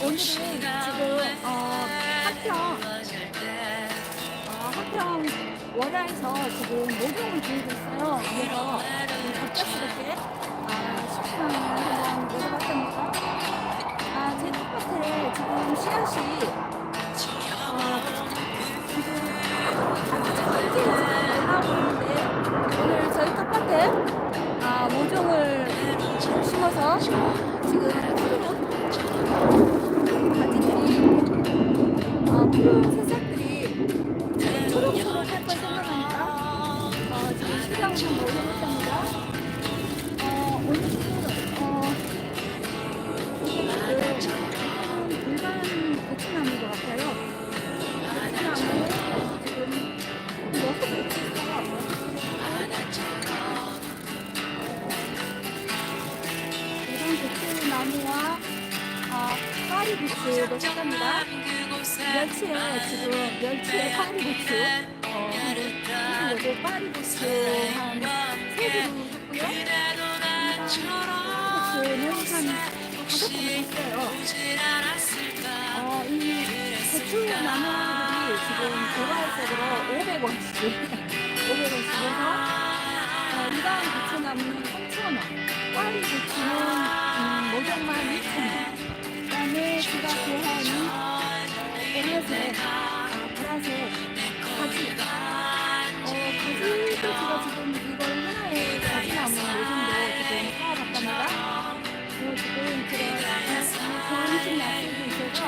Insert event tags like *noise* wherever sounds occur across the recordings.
오늘은 지금 어, 한평 어, 한평 월화에서 지금 모종을 보이고 있어요. 그래서 음, 갑작스럽게 아, 식품을 한번 물어봤답니다. 아, 제 텃밭에 지금 씨앗이 어, 지금 올라오고 있는데 오늘 저희 텃밭에 아, 모종을 심어서 지금 나무와 어, 파리고추도 했답니다. 멸치에 지금 멸치에 파리고추 어, 그리고 파리고추 한세 그루 했고요. 파리고추는 한 다섯 그루 했어요. 어, 이 고추 나무들이 지금 도라이색으로 500원씩 500원씩 해서 어, 일반 고추나무는 3,000원 파리 고추는 음, 모종만 2,000원. 그 다음에 제가 좋아하는 보라색 아, 보라색 가지. 어, 가지도 제가 지금 이걸 하나의 가지나무 모종도 지금 사와봤답니다. 그리고 지금 제가 좋은 약속이 있어서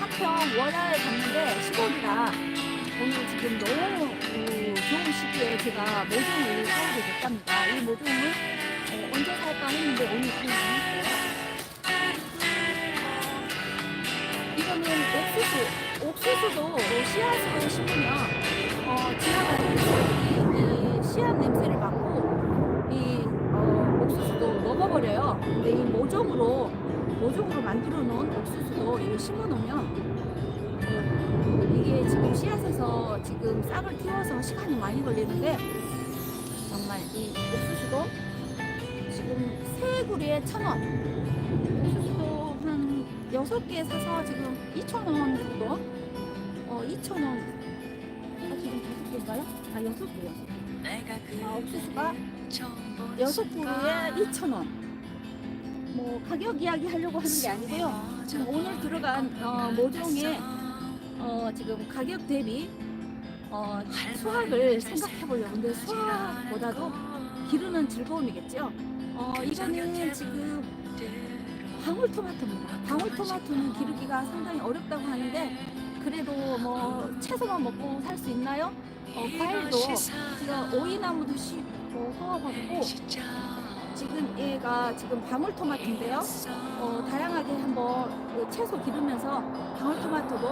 하평 월화에 갔는데 시골이라 오늘 지금 너무 어, 좋은 시기에 제가 모종을 사오게 됐답니다. 이 모종을 어, 언제 살까 했는데 오늘 그냥 나왔어요. 이거는 옥수수. 옥수수도 씨앗으로 심으면 어, 지나가는 씨앗 냄새를 맡고 이 어, 옥수수도 먹어버려요. 근데 이 모종으로 모종으로 만들어 놓은 옥수수도 이거 심어 놓으면 어, 이게 지금 씨앗에서 지금 싹을 틔워서 시간이 많이 걸리는데 정말 이 옥수수도 지금 세 구리에 천 원. 옥수수도 한 여섯 개 사서 지금 이천 원 정도. 어, 이천 원. 아, 지금 다섯 개인가요? 아, 여섯 개요. 아, 옥수수가 여섯 구리에 이천 원. 뭐 가격 이야기 하려고 하는 게 아니고요. 지금 오늘 들어간 어, 모종의 어, 지금 가격 대비 어, 수확을 생각해 보려고. 근데 수확보다도 기르는 즐거움이겠죠. 어, 이거는 지금 방울토마토입니다. 방울토마토는 기르기가 상당히 어렵다고 하는데 그래도 뭐 채소만 먹고 살 수 있나요? 어, 과일도 제가 오이나무도 심고 허하고 지금 얘가 지금 방울토마토인데요. 어, 다양하게 한번 그 채소 기르면서 방울토마토도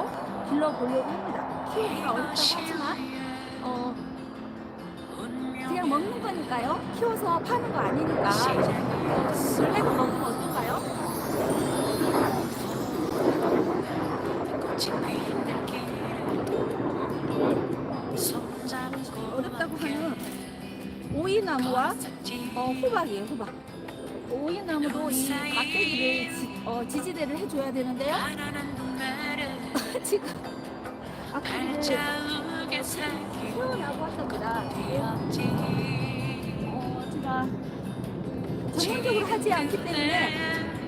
길러보려고 합니다. 키우기가 어렵다고 하지만 어, 그냥 먹는 거니까요. 키워서 파는 거 아니니까 원래도 먹으면 어떨까요? 어렵다고 하는 오이나무와 어, 호박이에요, 호박. 오이나무도 이 막대기를 지, 어, 지지대를 해줘야 되는데요. 지금 아까를 태어나고 왔답니다. 어, 제가 전문적으로 하지 않기 때문에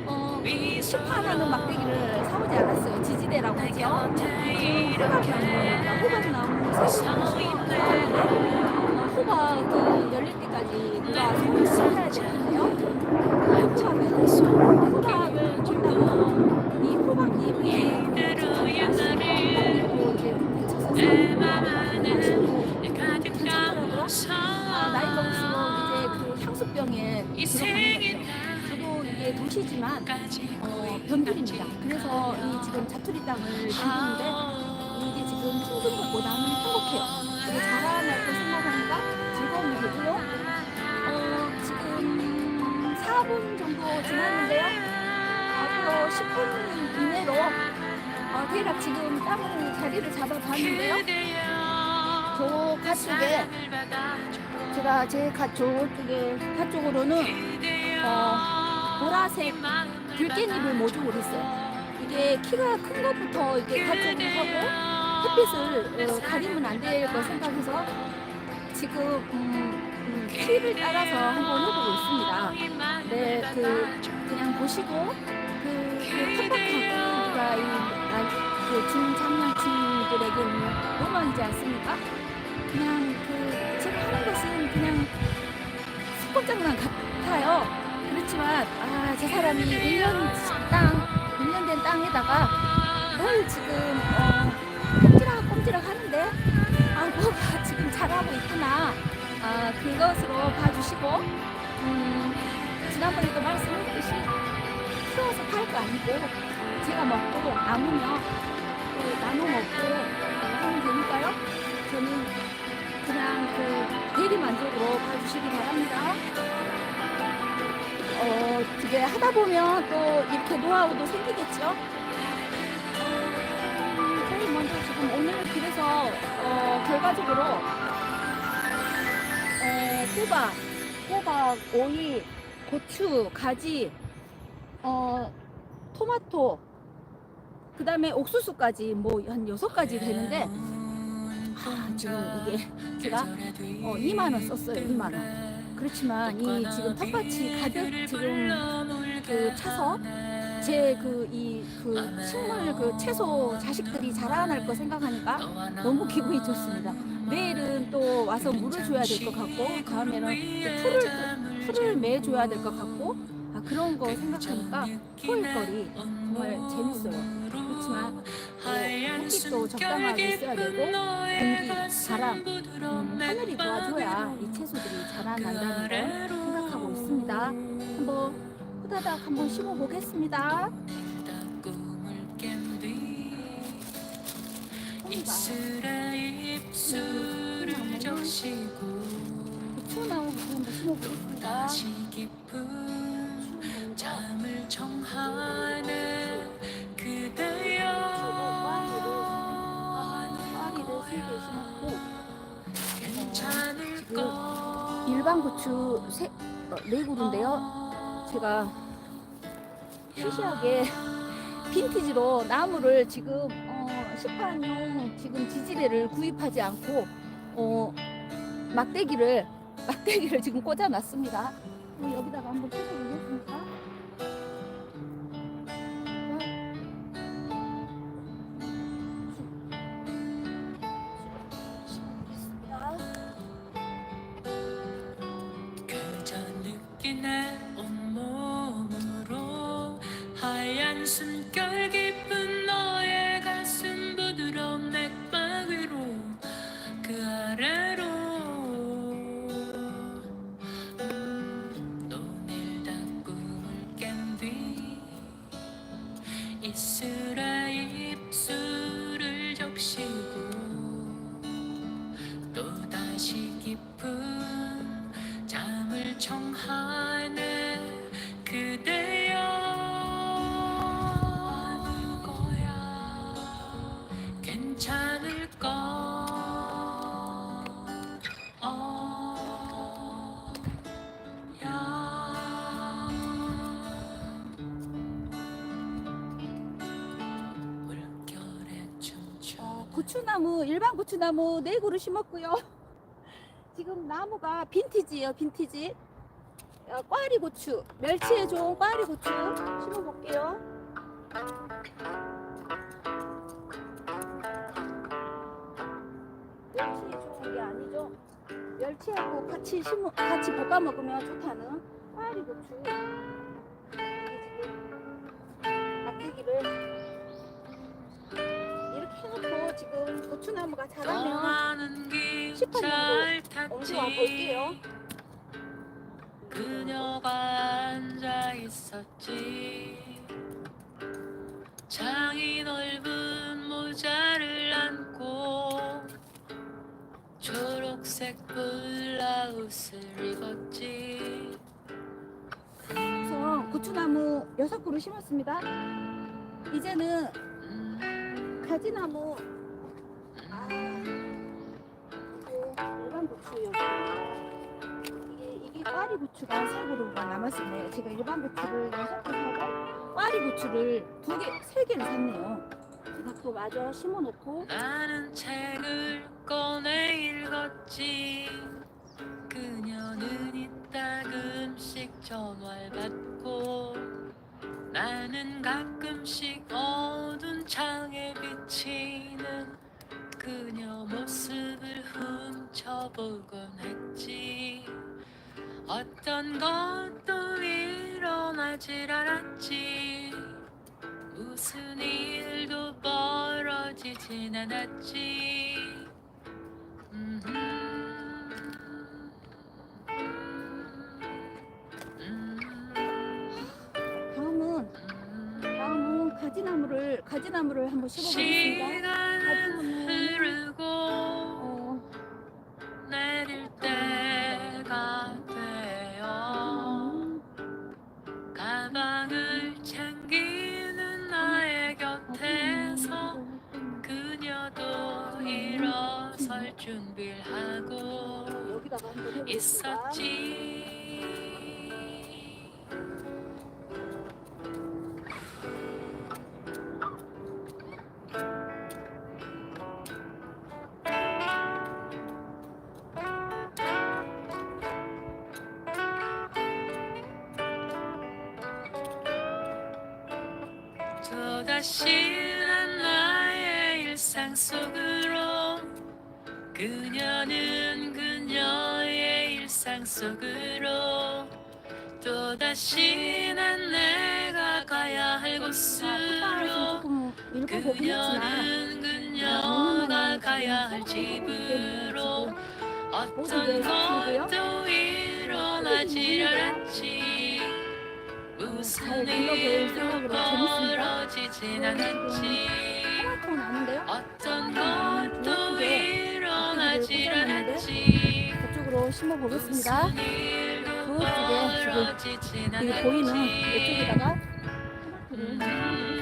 어, 시판하는 막대기를 사오지 않았어요. 지지대라고 하죠. 지금 호박나무, 호박나무 세수하는데 호박이 열릴 때까지 누가 손을 씻어야 되거든요. 호박을 본다고 자투리 땅을 기르는데 이게 지금 힘든 것보다는 행복해요. 그리고 자라날 거 생각하니까 즐거움이 되고요. 어, 지금 4분 정도 지났는데요. 앞으로 10분 이내로 어, 대략 지금 땅을 자리를 잡아봤는데요. 저 가쪽에 제가 제 가쪽에 가쪽으로는 어, 보라색 들깻잎을 모종으로 했어요. 이게 키가 큰 것부터 이게 가축을 하고 햇빛을 어, 가리면 안 될 거 생각해서 지금 음, 음, 키를 따라서 한번 해보고 있습니다. 네, 그 그냥 보시고 그, 그 팍팍하고 우리가 이그 중장년층들에게는 로망이지 않습니까? 그냥 그 제가 하는 것은 그냥 스포 장난 같아요. 그렇지만 아 저 사람이 1년 땅1 년된 땅에다가 뭘 지금 어, 꼼지락 꼼지락 하는데? 아 뭐가 지금 잘하고 있구나. 아 그것으로 봐주시고 음, 지난번에 도 말씀했듯이 키워서 팔 거 아니고 제가 먹고 남으면 또 나눠 먹고 하면 되니까요. 저는 그냥 그 대리 만족으로 봐주시기 바랍니다. 어, 그게 하다 보면 또 이렇게 노하우도 생기겠죠? 음, 저희 먼저 지금 오늘 그래서 어, 결과적으로 어, 호박, 호박, 오이, 고추, 가지, 어, 토마토, 그 다음에 옥수수까지 뭐 한 여섯 가지 되는데 아, 지금 이게 제가 어, 2만 원 썼어요. 2만 원. 그렇지만 이 지금 텃밭이 가득 지금 그 차서 제 그 이그 식물 그 채소 자식들이 자라날 거 생각하니까 너무 기분이 좋습니다. 내일은 또 와서 물을 줘야 될 것 같고 다음에는 또 풀을 풀을 매 줘야 될 것 같고 아, 그런 거 생각하니까 소일거리 정말 재밌어요. 그렇지만 또 햇빛도 적당하게 있어야 되고 공기, 바람, 음, 하늘이 도와줘야 이 채소들이 자라난다는 걸 생각하고 있습니다. 한번 후다닥 한번 심어 보겠습니다. 입술을 적시고 고추나무부터 한번 심어 보겠습니다. 다시 깊은 잠을 청하는 일반 고추 세, 어, 네 그루인데요. 제가 시시하게 *laughs* 빈티지로 나무를 지금 어, 시판용 지금 지지대를 구입하지 않고 어, 막대기를 *laughs* 막대기를 지금 꽂아놨습니다. 여기다가 한번 꽂아보겠습니까? 고추나무 일반 고추나무 네 그루 심었고요. *laughs* 지금 나무가 빈티지예요, 빈티지. 어, 꽈리 고추, 멸치에 좋은 꽈리 고추 심어볼게요. 멸치에 좋은 게 아니죠. 멸치하고 같이 심어, 같이 볶아 먹으면 좋다는 꽈리 고추. 이렇게 지금 고추나무가 자라면 떠나는 길잘 볼게요. 탔지 그녀가 앉아 있었지 장이 넓은 모자를 안고 초록색 블라우스를 입었지 그래서 고추나무 여섯 그루 심었습니다. 이제는 음, 가지나무 이게 이게 꽈리 고추가 세 그루가 남았었네요. 제가 일반 고추를 여섯 그루 하고 꽈리 고추를 두 개, 세 개를 샀네요. 제가 또 마저 심어놓고 나는 책을 꺼내 읽었지 그녀는 이따금씩 전화를 받고 나는 가끔씩 어두운 창에 비치는 그녀 모습을 훔쳐보곤 했지 어떤 것도 일어나질 않았지 무슨 일도 벌어지진 않았지. 음. 다음은 다음은 가지나무를 가지나무를 한번 심어보겠습니다. 시간은 흐르고 어, 내릴 때가 난 나의 일상 속으로 그녀는 그녀의 일상 속으로 또다시 난 내가 가야 할 아, 곳으로 그녀는 그녀가 가야 할 집으로 어떤 것도 일어나질 않았지 무슨 일도 벌어지진 않았지. 토마토 나는데요? 어떤 것도 일어나질 않았지. 그쪽으로 심어 보겠습니다. 무슨 일도 그쪽에 지금 여기 보이는 이쪽에다가 토마토를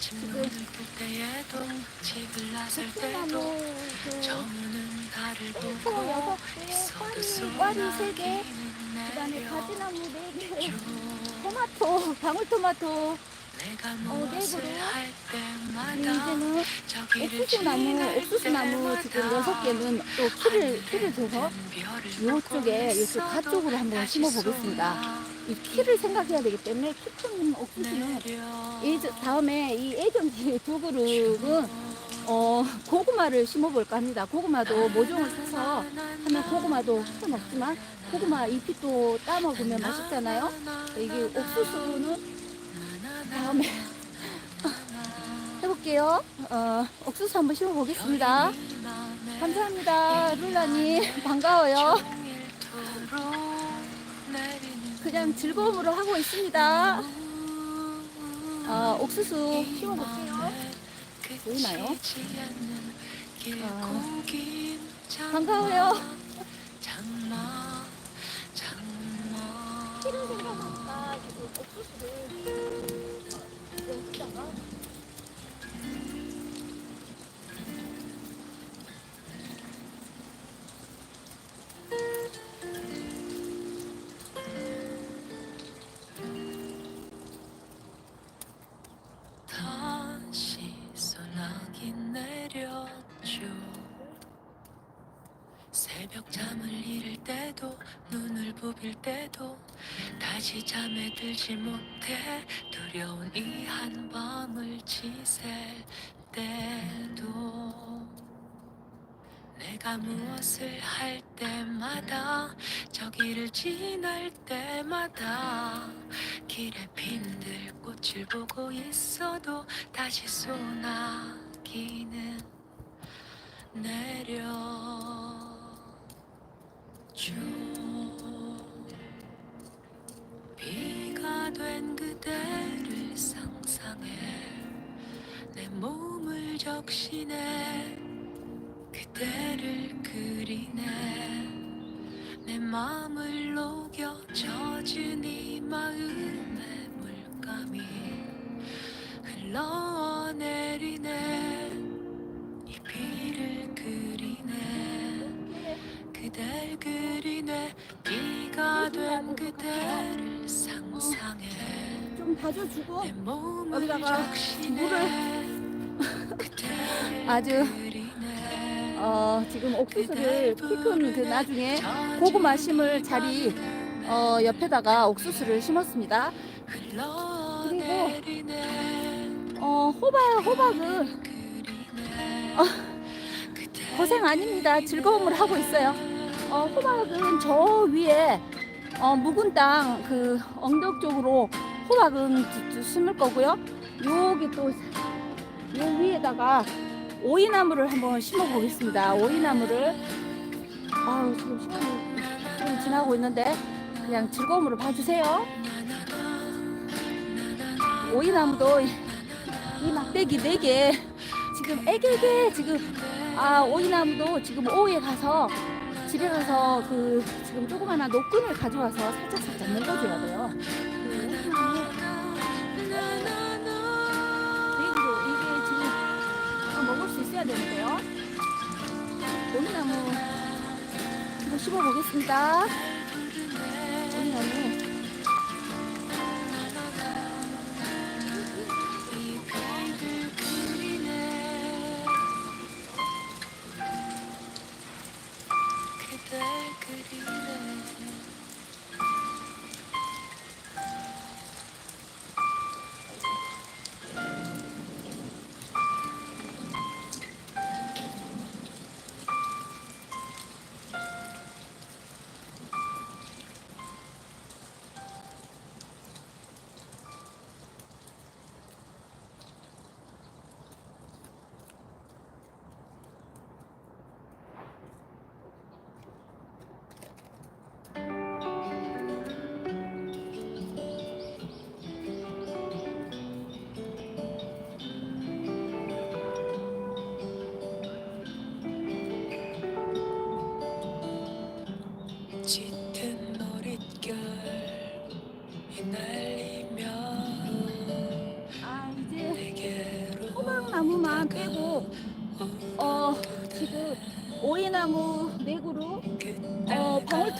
뜰 때에도 집을 나설 때도 달을 초 보고 있어도 소나기는 그다음에 내려 가지나무 네 개, 줘 토마토, 방울토마토. 내가 어, 무엇을 네이버로. 할 그리고 때마다 이제는 저기를 옥수수 나무, 지날 옥수수 나무 지금 때마다 여섯 개는 또 키를 키를 줘서 요쪽에 요쪽 가쪽으로 한번 심어 보겠습니다. 이 키를 생각해야 되기 때문에 키 큰 옥수수는 이 저- 다음에 이 애정지 두 그룹은 어 고구마를 심어볼까 합니다. 고구마도 모종을 사서 하면 고구마도 필요 없지만 고구마 잎이 또 따먹으면 맛있잖아요. 이게 옥수수는 다음에 *laughs* 해볼게요. 어, 옥수수 한번 심어보겠습니다. 감사합니다, 룰라님. 반가워요. 그냥 즐거움으로 하고 있습니다. 어, 옥수수 심어볼게요. 보이나요? 아, 반가워요. 키를 생각하니까 옥수수를 다시 잠에 들지 못해. 두려운 이 한밤을 지샐 때도 내가 무엇을 할 때마다 저 길을 지날 때마다 길에 핀들 꽃을 보고 있어도 다시 소나기는 내려 줘 된 그대를 상상해. 내 몸을 적시네. 그대를 그리네. 내 맘을 녹여 젖은 이 마음의 물감이 흘러내리네 그댈 그리네. 비가 된 그대를 상상해. 좀 봐줘주고. 내 몸을 여기다가 적시네. 그대를 아주, 그리네. 어, 지금 옥수수를 피큰 그 나중에 고구마 심을 자리 어, 옆에다가 옥수수를 심었습니다. 그리고 어, 호박 호박은 어, 고생 아닙니다. 즐거움을 하고 있어요. 어, 호박은 저 위에 어, 묵은 땅그 엉덕 쪽으로 호박은 지- 지- 심을 거고요. 여기 또 요 위에다가 오이나무를 한번 심어 보겠습니다. 오이나무를 아우 지금 시간이 좀 지나고 있는데 그냥 즐거움으로 봐주세요. 오이나무도 이- 이 막대기 네개 지금 애기게 지금 아 오이나무도 지금 오후에 가서 집에 가서 그 지금 조그마한 노끈을 가져와서 살짝 살짝 눌러줘야 돼요. 그 네이로 이게 지금 다 먹을 수 있어야 되는데요. 오이나무 한번 씹어보겠습니다.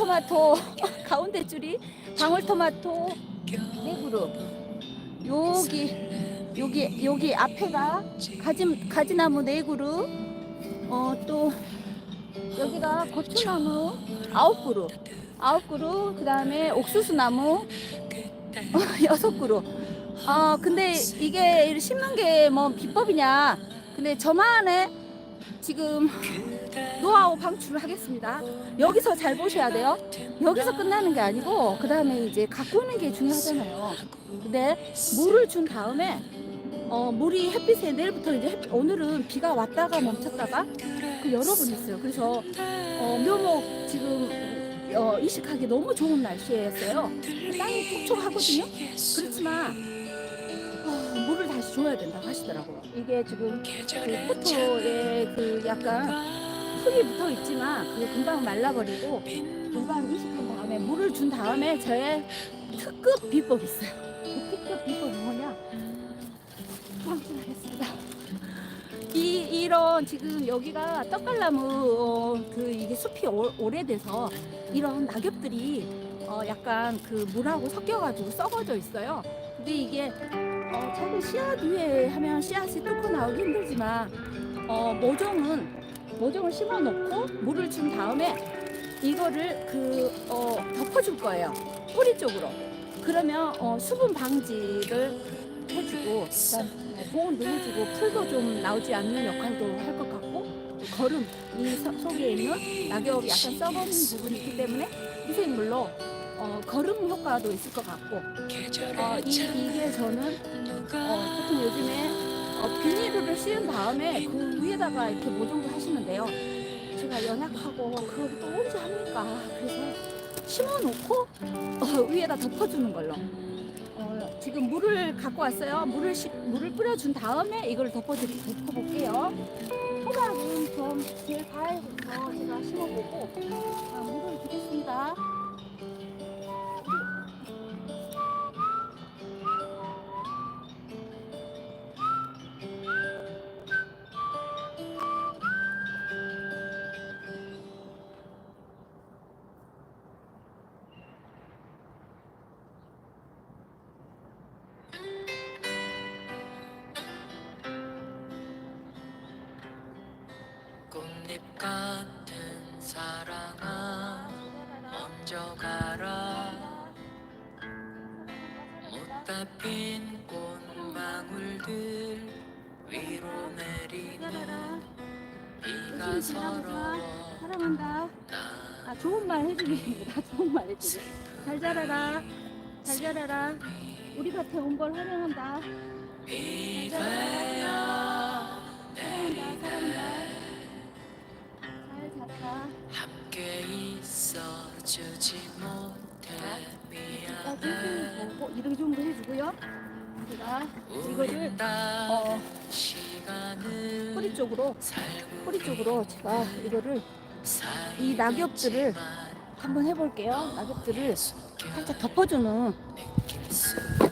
방울토마토 *laughs* 가운데 줄이 방울토마토. 네 그루 여기 여기 여기 앞에가 가지 가지나무 네 그루 어또 여기가 고추나무 아홉 그루 아홉 그루 그다음에 옥수수나무 *laughs* 여섯 그루 아 근데 이게 심는 게 뭐 비법이냐? 근데 저만의 지금 노하우 방출을 하겠습니다. 여기서 잘 보셔야 돼요. 여기서 끝나는 게 아니고 그 다음에 이제 오는 게 중요하잖아요. 근데 물을 준 다음에 어 물이 햇빛에 내일부터 이제 햇빛- 오늘은 비가 왔다가 멈췄다가 그 여러 번 있어요. 그래서 어 묘목 지금 어 이식하기 너무 좋은 날씨였어요. 땅이 촉촉하거든요. 그렇지만 어, 물을 다시 줘야 된다고 하시더라고요. 이게 지금 그 포토에 그 약간 흙이 붙어 있지만 그게 금방 말라버리고 금방 이식한 다음에 물을 준 다음에 저의 특급 비법이 있어요. 그 특급 비법이 뭐냐? 방출하겠습니다. 이 이런 지금 여기가 떡갈나무 어, 그 이게 숲이 오, 오래돼서 이런 낙엽들이 어, 약간 그 물하고 섞여가지고 썩어져 있어요. 근데 이게 어, 작은 씨앗 위에 하면 씨앗이 뚫고 나오기 힘들지만 어, 모종은 모종을 심어 놓고 물을 준 다음에 이거를 그 어, 덮어줄 거예요. 뿌리 쪽으로. 그러면 어, 수분 방지를 해주고 그다음 뭐 보온 도 해주고 풀도 좀 나오지 않는 역할도 할 것 같고 또 거름 이 서- 속에 있는 낙엽 약간 썩은 부분이 있기 때문에 미생물로 어, 거름 효과도 있을 것 같고 어, 이, 이게 저는 어, 보통 요즘에 어, 비닐을 씌운 다음에 그 위에다가 이렇게 모종도 하시 면 돼요. 제가 연약하고 그걸 또 언제 합니까? 그래서 심어놓고 어, 위에다 덮어주는 걸로. 어, 지금 물을 갖고 왔어요. 물을 시, 물을 뿌려준 다음에 이걸 덮어드리 덮어볼게요. 호박은 좀 제일 가을부터 제가 심어보고 자, 물을 주겠습니다. 잘 자라라. 우리 밭에 온 걸 환영한다. 비가야 사랑한다. 사랑한다. 잘 자라라. 함께 있어주지 못해 자, 미안해 보고 이렇게 좋은 거 해주고요. 제가 이거를 어, 시간을 뿌리 쪽으로 살고 뿌리 쪽으로 제가 이거를 이 낙엽들을 한번 해볼게요. 낙엽들을 살짝 덮어주는 guys.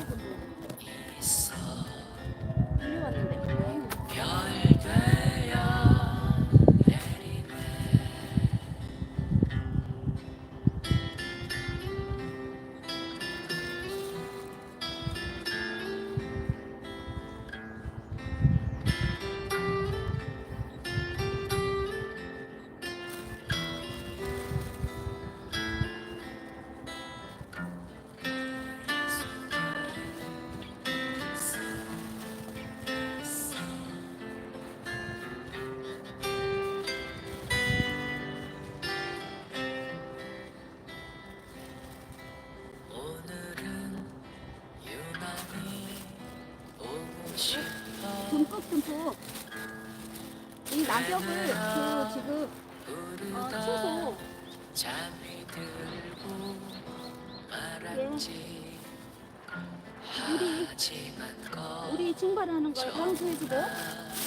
해주고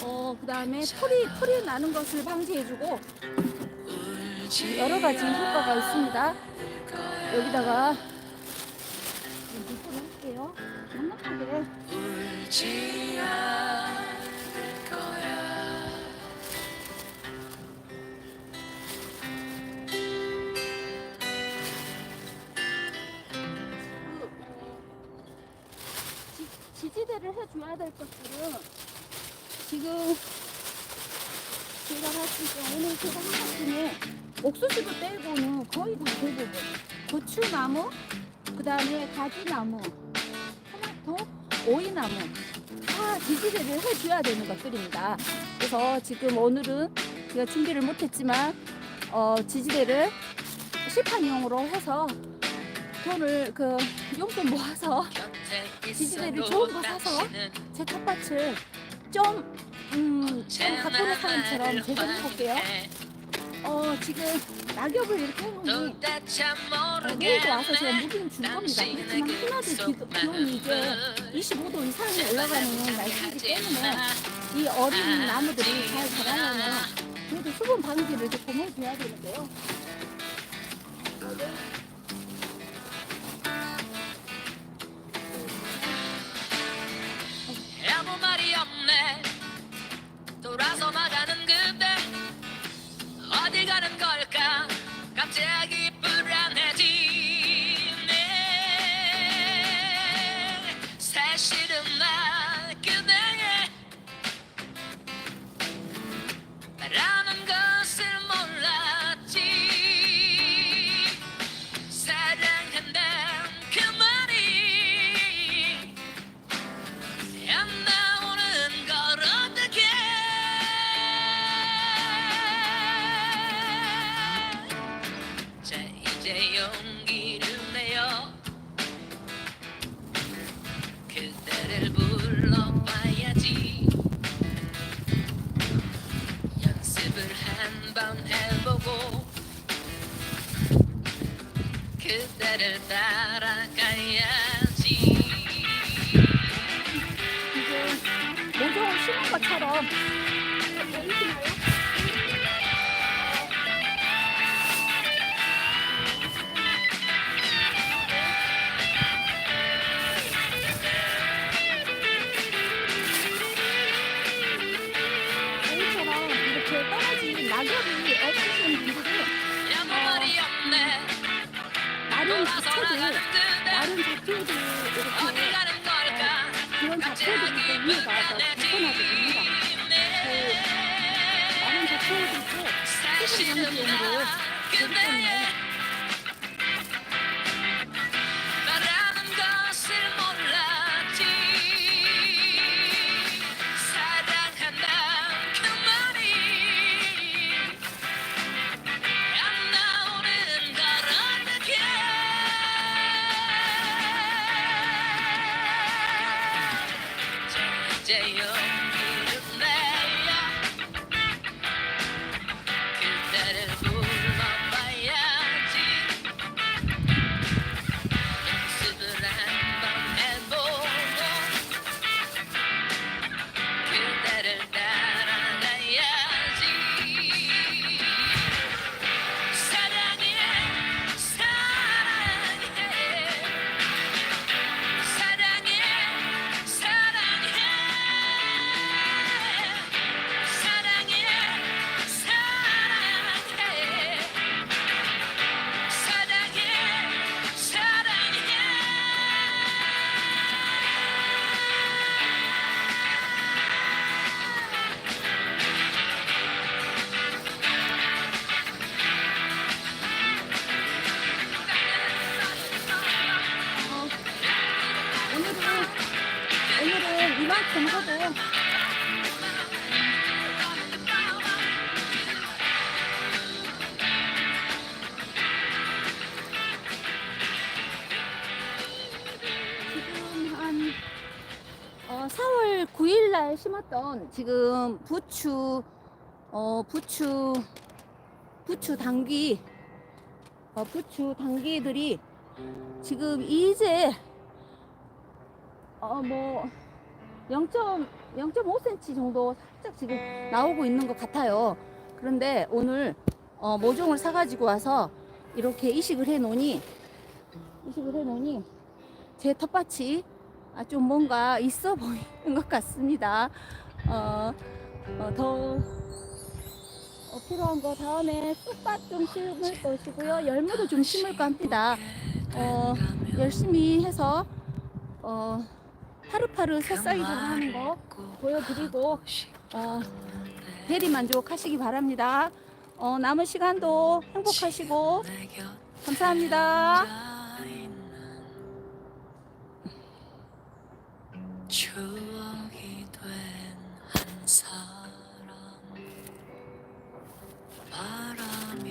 어 그다음에 털이 털이 나는 것을 방지해주고 여러 가지 효과가 있습니다. 여기다가 물을 할게요. 넉넉하게 그, 어, 지, 지지대를 해줘야 될 것들은 지금 제가 봤을 때 오늘 제가 한것 중에 옥수수도 빼고는 거의 다 대부분. 고추나무 그 다음에 가지나무 토마토 오이나무 다 지지대를 해줘야 되는 것들입니다. 그래서 지금 오늘은 제가 준비를 못했지만 어, 지지대를 실판용으로 해서 돈을 그 용돈 모아서 지지대를 좋은 거 사서 제 텃밭을 좀, 음, 좀 가꾸는 사람처럼 제대로 해볼게요. 어, 지금 낙엽을 이렇게 해놓으니 어, 내일도 와서 제가 무기는 줄 겁니다. 그렇지만 하나도 기, 기온이 이제 25도 이상이 올라가는 날씨이기 때문에 이 어린 나무들이 잘 자라려면 그래도 수분 방지를 조금 해줘야 되는데요. 어디 가는 걸까? 갑자기 그대를 따라가야지. 이제 모종을 심은 것처럼 나름 자체들 어디 이렇게 그런 자체들이 이해가 더 불편하게 됩니다. 나름 자체들도 사실은 나? 그대의 나라는 심었던 지금 부추 어 부추 부추 당귀 어, 부추 당귀들이 지금 이제 어뭐 0.5cm 정도 살짝 지금 나오고 있는 것 같아요. 그런데 오늘 어, 모종을 사가지고 와서 이렇게 이식을 해 놓으니 이식을 해 놓으니 제 텃밭이 아, 좀 뭔가 있어 보이는 것 같습니다. 어, 어, 더 어, 필요한 거 다음에 쑥밭 좀 심을 것이고요. 열무도 좀 심을까 합니다. 어, 열심히 해서 어, 하루하루 새싹이 자라는 거 보여드리고 어, 대리 만족하시기 바랍니다. 어, 남은 시간도 행복하시고 감사합니다. 한 사람 바람이